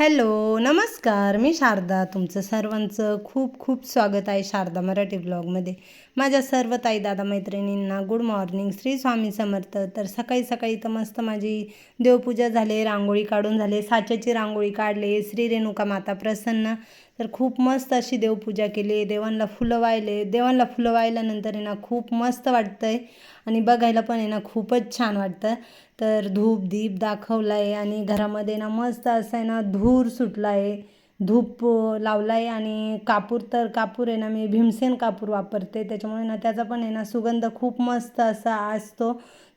Hello नमस्कार. मी शारदा तुमचं सर्वांचं खूप खूप स्वागत आहे शारदा मराठी ब्लॉगमध्ये. माझ्या सर्व ताई दादा मैत्रिणींना गुड मॉर्निंग श्री स्वामी समर्थ. तर सकाळी सकाळी तर मस्त माझी देवपूजा झाले रांगोळी काढून झाले साच्याची रांगोळी काढले श्री रेणुका माता प्रसन्न. तर खूप मस्त अशी देवपूजा केली. देवांना फुलं वाहिले. देवांना फुलं वाहिल्यानंतर आहे ना खूप मस्त वाटतं आहे आणि बघायला पण आहे ना खूपच छान वाटतं. तर धूप दीप दाखवला आहे आणि घरामध्ये ना मस्त असं आहे ना धूर सुटला आहे धूप लावला आहे आणि कापूर तर कापूर आहे ना मी भीमसेन कापूर वापरते. त्याच्यामुळे ना त्याचा पण आहे ना सुगंध खूप मस्त असा असतो.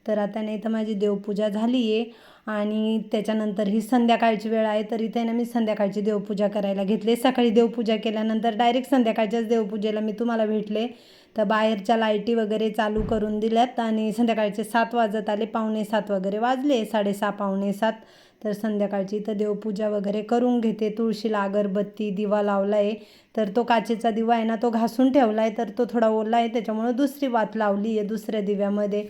तर आता नाही तर माझी देवपूजा झाली आहे आणि त्याच्यानंतर ही संध्याकाळची वेळ आहे तर इथे ना मी संध्याकाळची देवपूजा करायला घेतले. सकाळी देवपूजा केल्यानंतर डायरेक्ट संध्याकाळच्याच देवपूजेला मी तुम्हाला भेटले. तर बाहेरच्या लाईटी वगैरे चालू करून दिल्यात आणि संध्याकाळचे सात वाजत आले. पावणे सात वगैरे वाजले साडेसहा पावणे सात. तर संध्याकाळची इथं देवपूजा वगैरे करून घेते. तुळशीला अगरबत्ती दिवा लावला आहे तर तो काचेचा दिवा आहे ना तो घासून ठेवला आहे तर तो थोडा ओला आहे त्याच्यामुळं दुसरी वात लावली आहे दुसऱ्या दिव्यामध्ये.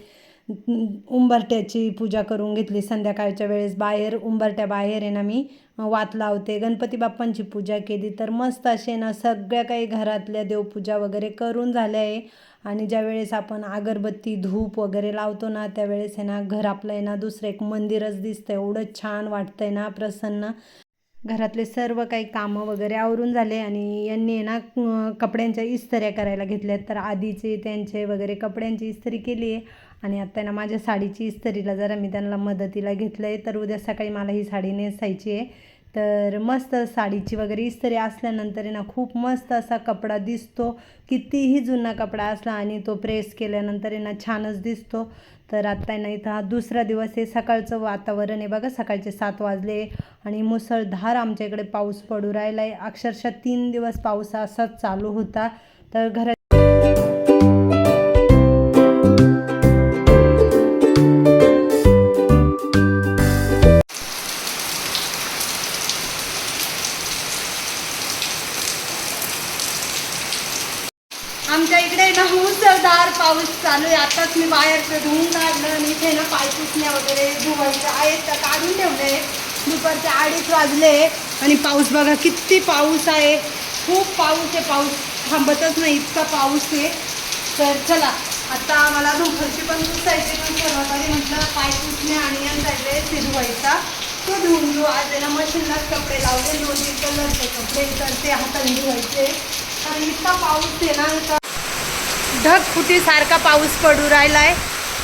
उंबरट्याची पूजा करून घेतली. संध्याकाळच्या वेळेस बाहेर उंबरट्या बाहेर आहे ना मी वात लावते. गणपती बाप्पांची पूजा केली तर मस्त असे ना सगळ्या काही घरातल्या देवपूजा वगैरे करून झाल्या आहे. आणि ज्या वेळेस आपण अगरबत्ती धूप वगैरे लावतो ना त्यावेळेस आहे ना घर आपलं आहे ना दुसरं एक मंदिरच दिसतं एवढं छान वाटतंय ना प्रसन्न. घरातले सर्व काही कामं वगैरे आवरून झाले आणि यांनी ना कपड्यांच्या इस्त्र्या करायला घेतल्यात. तर आधीचे त्यांचे वगैरे कपड्यांची इस्त्री केली आहे. आणि आता ना माझ्या साडीची इस्तरीला जरा मी त्यांना मदतीला घेतलं आहे तर उद्या सकाळी मला ही साडी नेसायची आहे. तर मस्त साडीची वगैरे इस्तरी असल्यानंतर आहे ना खूप मस्त असा कपडा दिसतो. कितीही जुना कपडा असला आणि तो प्रेस केल्यानंतर आहे ना छानच दिसतो. तर आत्ता ना इथं हा दुसरा दिवस आहे. सकाळचं वातावरण आहे बघा सकाळचे सात वाजले आणि मुसळधार आमच्या इकडे पाऊस पडू राहिला आहे अक्षरशः तीन दिवस पाऊस असाच चालू होता. तर घरात पाऊस चालू आहे. आताच मी बाहेर धुवून काढलं आणि इथे ना पायपुसण्या वगैरे धुवायच्या आहेत. तर काढून ठेवले. दुपारचे अडीच वाजले आणि पाऊस बघा किती पाऊस आहे. खूप पाऊस आहे. पाऊस थांबतच नाही. इतका पाऊस आहे. तर चला आता मला धुपरची पण पुसायची पण सर्वात आधी म्हटलं पायपुसण्या आणि यांच्याकडे ते धुवायचा. तो धुवून घेऊ. आज त्याला मशीनलाच कपडे लावले. दोन तीन कलरचे कपडे तर ते हाताने धुवायचे. कारण इतका पाऊस आहे ना ढगफुटीसारखा पाऊस पडू राहिला आहे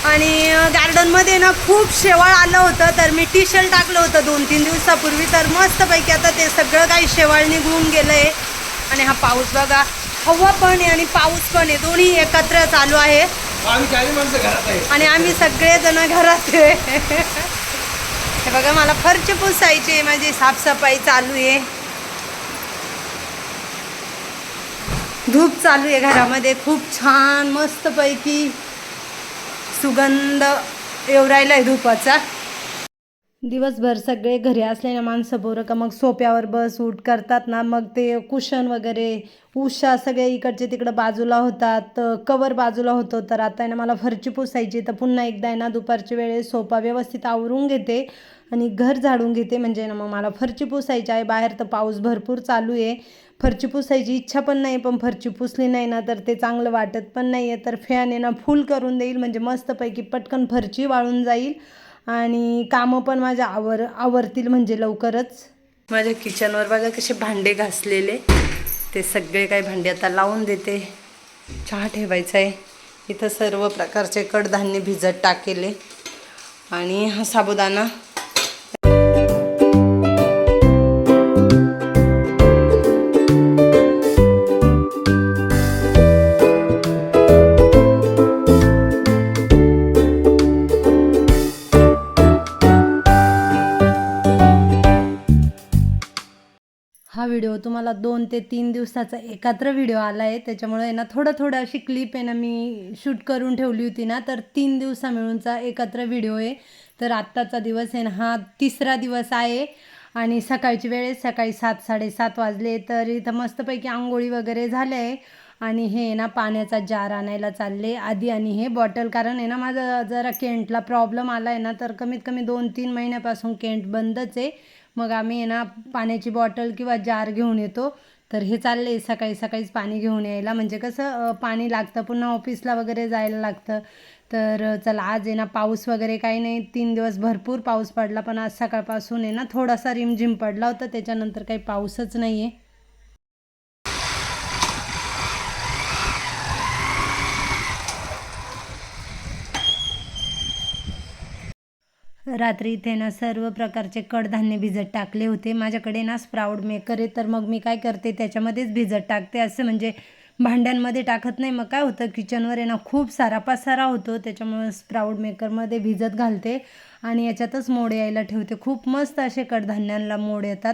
आणि गार्डनमध्ये ना खूप शेवाळ आलं होतं तर मी टी शर्ट टाकलं होतं दोन तीन दिवसापूर्वी. तर मस्तपैकी आता ते सगळं काही शेवाळ निघून गेलं आहे आणि हा पाऊस बघा हवा पण आहे आणि पाऊस पण आहे. दोन्ही एकत्र चालू आहे. आणि आम्ही सगळेजण घरात आहे. हे बघा मला फरची पुसायची आहे माझी साफसफाई चालू आहे. धूप चालू आहे घरामध्ये. खूप छान मस्तपैकी सुगंध येऊ आहे धुपाचा. दिवसभर सगळे घरी असलेल्या माणसं पोरं का मग सोप्यावर बस उठ करतात ना मग ते कुशन वगैरे उषा सगळे इकडचे तिकडं बाजूला होतात. कवर बाजूला होतो तर आता आहे ना मला फरची पुसायची तर पुन्हा एकदा आहे ना दुपारच्या वेळेस सोपा व्यवस्थित आवरून घेते आणि घर झाडून घेते. म्हणजे ना मग मला फरची पुसायची आहे बाहेर तर पाऊस भरपूर चालू आहे. फरची पुसायची इच्छा पण नाही पण फरची पुसली नाही ना तर ते चांगलं वाटत पण नाही आहे तर फॅन ना फुल करून देईल. म्हणजे मस्तपैकी पटकन फरची वाळून जाईल. आणि कामं पण माझ्या आवर आवरतील म्हणजे लवकरच. माझ्या किचनवर बघा कसे भांडे घासलेले. ते सगळे काही भांडे आता लावून देते. चहा ठेवायचा आहे इथं सर्व प्रकारचे कडधान्य भिजत टाकेले. आणि हा साबुदाणा. व्हिडिओ तुम्हाला दोन ते तीन दिवसाचा एकत्र व्हिडिओ आला आहे त्याच्यामुळे ना थोडं थोडं अशी क्लिप आहे ना मी शूट करून ठेवली होती ना तर तीन दिवसा मिळूनचा एकत्र व्हिडिओ आहे. तर आत्ताचा दिवस आहे ना हा तिसरा दिवस आहे. आणि सकाळची वेळ सकाळी सात साडेसात वाजले. तर इथं मस्तपैकी आंघोळी वगैरे झाले आहे. आणि हे ना पाण्याचा जार आणायला चालले आधी आणि हे बॉटल कारण आहे ना माझा जरा केंटला प्रॉब्लेम आला आहे ना तर कमीत कमी दोन तीन महिन्यापासून केंट बंदच आहे. मग आम्ही आहे ना पाण्याची बॉटल किंवा जार घेऊन येतो. तर हे चालले सकाळी सकाळीच पाणी घेऊन यायला. म्हणजे कसं पाणी लागतं पुन्हा ऑफिसला वगैरे जायला लागतं. तर चला आज आहे ना पाऊस वगैरे काही नाही. तीन दिवस भरपूर पाऊस पडला. पण आज सकाळपासून आहे ना थोडासा रिमझिम पडला होता. त्याच्यानंतर काही पाऊसच नाही आहे रात्री इथे ना सर्व प्रकारचे कडधान्य भिजत टाकले होते. माझ्याकडे ना स्प्राऊड मेकर आहे तर मग मी काय करते त्याच्यामध्येच भिजत टाकते. असं म्हणजे भांड्यांमध्ये टाकत नाही. मग काय होतं किचनवर आहे ना खूप सारा पसारा होतो त्याच्यामुळे स्प्राऊड मेकरमध्ये भिजत घालते आणि याच्यातच मोड यायला ठेवते. खूप मस्त असे कडधान्यांना मोड येतात.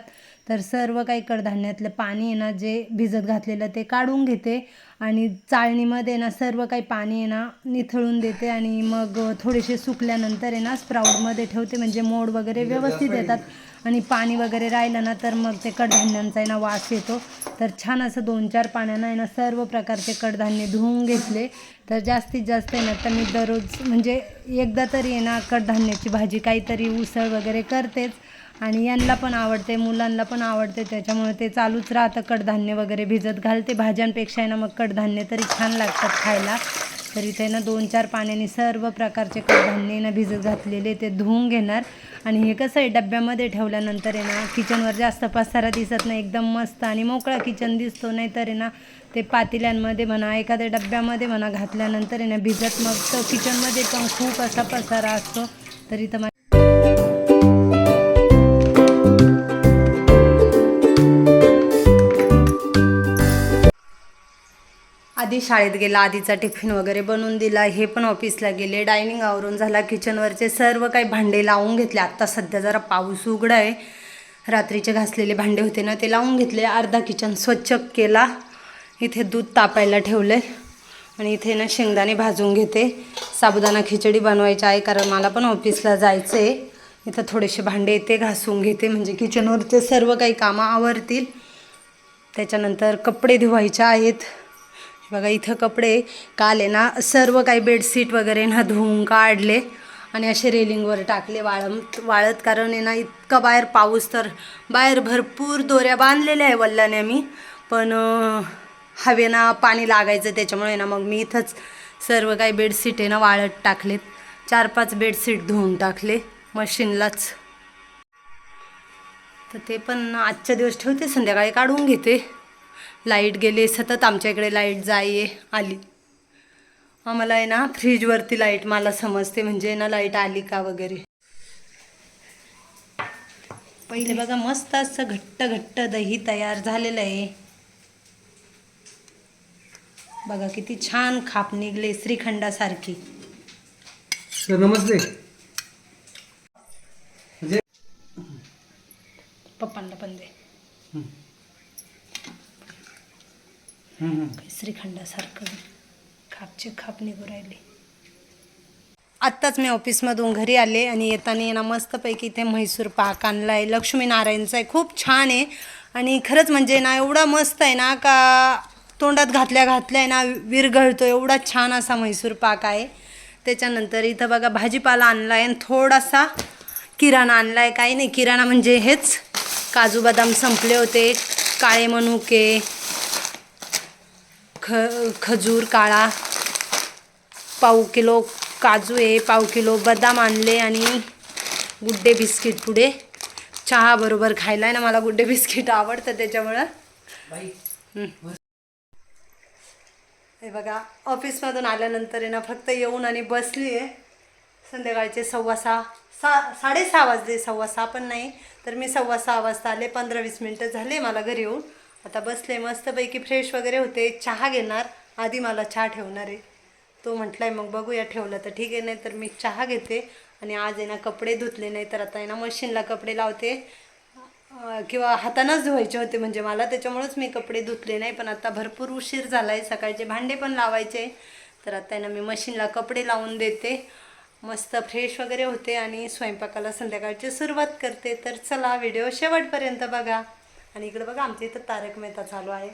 तर सर्व काही कडधान्यातलं पाणी आहे ना जे भिजत घातलेलं ते काढून घेते आणि चाळणीमध्ये ना सर्व काही पाणी आहे ना निथळून देते आणि मग थोडेसे सुकल्यानंतर आहे ना स्प्राऊडमध्ये ठेवते. म्हणजे मोड वगैरे व्यवस्थित येतात. आणि पाणी वगैरे राहिलं ना तर मग ते कडधान्यांचा आहे ना वास येतो. तर छान असं दोन चार पाण्यानं आहे ना सर्व प्रकारचे कडधान्य धुवून घेतले. तर जास्तीत जास्त आहे ना तर मी दररोज म्हणजे एकदा तरी आहे ना कडधान्याची भाजी काहीतरी उसळ वगैरे करतेच. आणि यांना पण आवडते मुलांना पण आवडते. त्याच्यामुळे ते चालूच राहतं कडधान्य वगैरे भिजत घालते. भाज्यांपेक्षा आहे ना मग कडधान्य तरी छान लागतात खायला. तर इथे ना दोन चार पाण्याने सर्व प्रकारचे कडधान्य ना भिजत घातलेले ते धुवून घेणार. आणि हे कसं आहे डब्यामध्ये ठेवल्यानंतर आहे ना किचनवर जास्त पसारा दिसत नाही एकदम मस्त आणि मोकळा किचन दिसतो. नाही तर आहे ना ते पातेल्यांमध्ये म्हणा एखाद्या डब्यामध्ये म्हणा घातल्यानंतर आहे ना भिजत मग तो किचनमध्ये पण खूप असा पसारा असतो. तर इथं आधी शाळेत गेला आधीचा टिफिन वगैरे बनवून दिला हे पण ऑफिसला गेले. डायनिंग आवरून झाला किचनवरचे सर्व काही भांडे लावून घेतले. आत्ता सध्या जरा पाऊस उघडा आहे. रात्रीचे घासलेले भांडे होते ना ते लावून घेतले. अर्धा किचन स्वच्छ केला. इथे दूध तापायला ठेवले आणि इथे ना शेंगदाणे भाजून घेते. साबुदाणा खिचडी बनवायची आहे कारण मला पण ऑफिसला जायचं आहे इथं थोडेसे भांडे ते घासून घेते. म्हणजे किचनवरचे सर्व काही कामं आवरतील. त्याच्यानंतर कपडे धुवायचे आहेत. बघा इथं कपडे काल आहे ना सर्व काही बेडशीट वगैरे ना धुवून काढले आणि असे रेलिंगवर टाकले वाळत वाळत. कारण आहे ना इतका बाहेर पाऊस तर बाहेर भरपूर दोऱ्या बांधलेल्या आहे वल्ल्याने मी पण हवेना पाणी लागायचं त्याच्यामुळे ना मग मी इथंच सर्व काही बेडशीट आहे ना वाळत टाकलेत. चार पाच बेडशीट धुवून टाकले मशीनलाच. तर ते पण आजच्या दिवस ठेवते संध्याकाळी काढून घेते. लाइट गेले सतत आमच्या इकडे लाइट जाये आली. आम्हाला आहे ना फ्रीजवरती लाइट मला समजते म्हणजे ना लाइट आली का वगैरे. पहिले बघा मस्त असं घट्ट घट्ट दही तयार झालेलं आहे. बघा किती छान खाप निघले श्रीखंडासारखी. तर नमस्ते. पप्पांना पण दे. श्रीखंडासारखं खापचे खाप निघू राहिले. आत्ताच मी ऑफिसमधून घरी आले आणि येताना ना मस्तपैकी इथे म्हैसूर पाक आणला आहे लक्ष्मीनारायणचा आहे खूप छान आहे. आणि खरंच म्हणजे ना एवढा मस्त आहे ना का तोंडात घातल्या घातल्या आहे ना विरघळतो एवढा छान असा म्हैसूर पाक आहे. त्याच्यानंतर इथं बघा भाजीपाला आणला आहे आणि थोडासा किराणा आणला आहे काही नाही किराणा म्हणजे हेच. काजू बदाम संपले होते काळे मनुके ख खजूर काळा पाव किलो काजू आहे पाव किलो बदाम आणले आणि गुड्डे बिस्किट पुढे. चहा बरोबर खायला आहे ना मला गुड्डे बिस्किट आवडतं त्याच्यामुळं. हं. हे बघा ऑफिसमधून आल्यानंतर आहे ना फक्त येऊन आणि बसली आहे. संध्याकाळचे सव्वा सहा सा साडेसहा वाजले सव्वा सहा पण नाही तर मी सव्वा सहा वाजता आले पंधरा वीस मिनटं झाले मला घरी येऊन. आता बसले मस्तपैकी फ्रेश वगैरे होते. चहा घेणार. आधी मला चहा ठेवणार आहे. तो म्हटला आहे मग बघूया ठेवलं तर ठीक आहे नाही तर मी चहा घेते. आणि आज आहे ना कपडे धुतले नाही तर आता आहे ना मशीनला कपडे लावते. किंवा हातानंच धुवायचे होते म्हणजे मला त्याच्यामुळंच मी कपडे धुतले नाही पण आता भरपूर उशीर झाला आहे सकाळचे भांडे पण लावायचे. तर आता आहे ना मी मशीनला कपडे लावून देते. मस्त फ्रेश वगैरे होते आणि स्वयंपाकाला संध्याकाळची सुरुवात करते. तर चला व्हिडिओ शेवटपर्यंत बघा. आणि इकडे बघा आमच्या इथं तारक मेहता चालू आहे.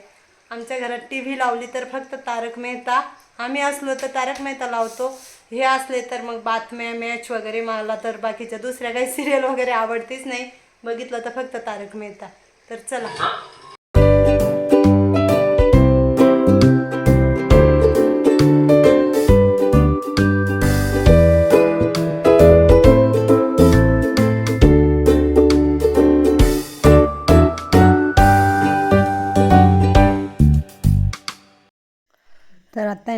आमच्या घरात टी व्ही लावली तर फक्त तारक मेहता. आम्ही असलो तर तारक मेहता लावतो. हे असले तर मग बातम्या मॅच वगैरे मला तर बाकीच्या दुसऱ्या काही सिरियल वगैरे आवडतीच नाही. बघितलं तर फक्त तारक मेहता. तर चला.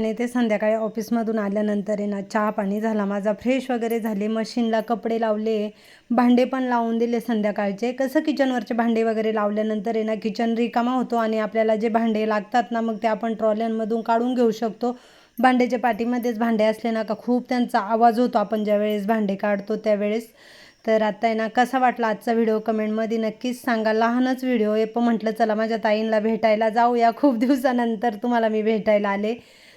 आणि नाही ते संध्याकाळी ऑफिसमधून आल्यानंतर आहे ना चहा पाणी झाला. माझा फ्रेश वगैरे झाले. मशीनला कपडे लावले. भांडे पण लावून दिले संध्याकाळचे. कसं किचनवरचे भांडे वगैरे लावल्यानंतर आहे ना किचन रिकामा होतो आणि आपल्याला जे भांडे लागतात ना मग ते आपण ट्रॉल्यांमधून काढून घेऊ शकतो. भांड्याच्या पाठीमध्येच भांडे असले ना का खूप त्यांचा आवाज होतो. आपण ज्यावेळेस भांडे काढतो त्यावेळेस. तर आता आहे ना कसा वाटला आजचा व्हिडिओ कमेंटमध्ये नक्कीच सांगा. लहानच व्हिडिओ आहे. पण म्हटलं चला माझ्या ताईंला भेटायला जाऊया. खूप दिवसानंतर तुम्हाला मी भेटायला आले.